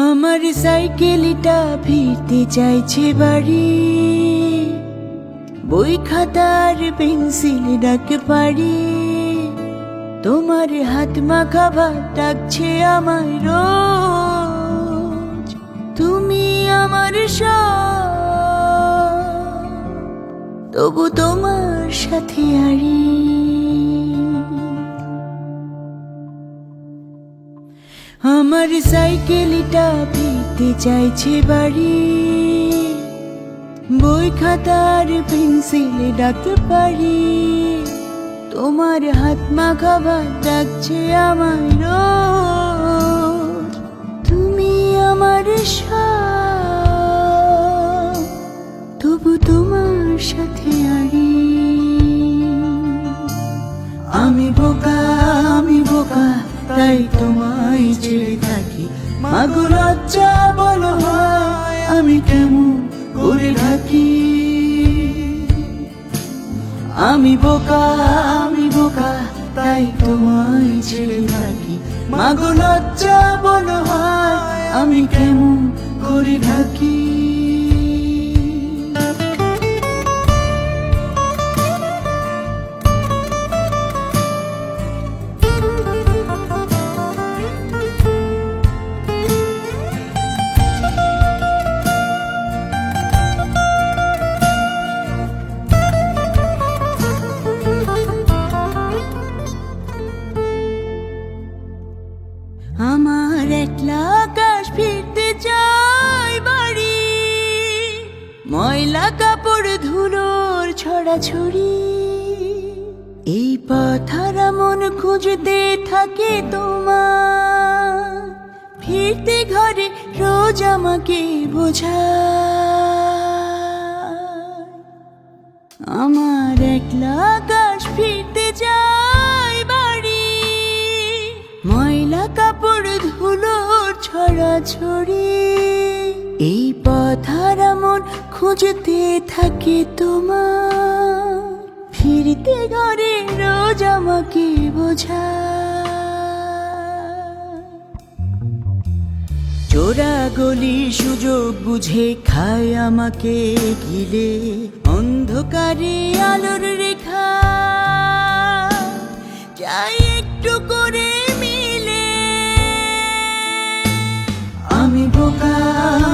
আমার সাইকেলটা ফিরতে চাইছে বাড়ি। বই খাতার পেন্সিল ডাকে পারি তোমার হাত মাখা ভাত ডাকছে আমার রোজ। তুমি আমার তবু তোমার সাথে আরি আমার সাইকেলটা ফিরতে চাইছে বাড়ি। বই খাতার পেন্সিল ডাকতে পারি। তোমার হাত মা খাবার ডাকছে আমার তুমি আমার সব বলো হয়, আমি কেমন করে থাকি আমি বোকা আমি বোকা, তাই তোমায় ছেড়ে থাকি মাগো লজ্জা বলো হয়, আমি কেমন করে থাকি ধুলোর ছড়াছড়ি এই পথারা মন খুঁজতে থাকে তোমার। ফিরতে ঘরে রোজ আমাকে বোঝায়। আমার একলা আকাশ ফিরতে চাই বাড়ি। ময়লা কাপড়, ধুলোর ছড়াছড়ি এই পথারা মন খুঁজতে থাকে তোমার। ফিরতে ঘরে রোজ আমাকে বোঝা। চোরা গলি সুযোগ বুঝে খায় আমাকে গিলে। অন্ধকারে আলোর রেখা। চাই একটু করে মিলে। আমি বোকা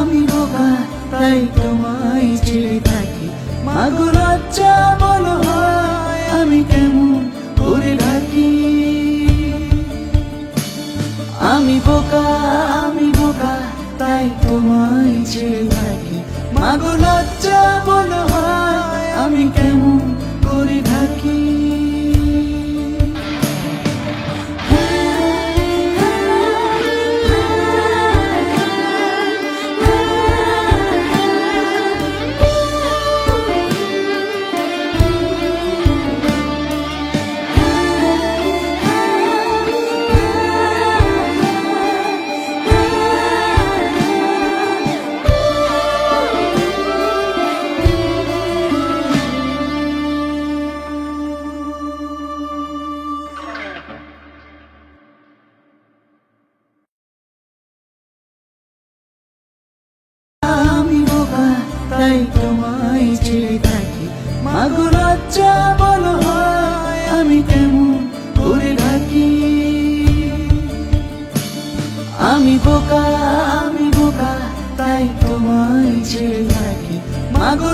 আমি বোকা, তাই আমি বোকা আমি বোকা, তাই তোমায় ছেড়ে থাকি মাগো লজ্জা বলো হয়, আমি কেমন করে থাকি আমি বোকা আমি বোকা তাই তোমায় ছেড়ে থাকি। মাগো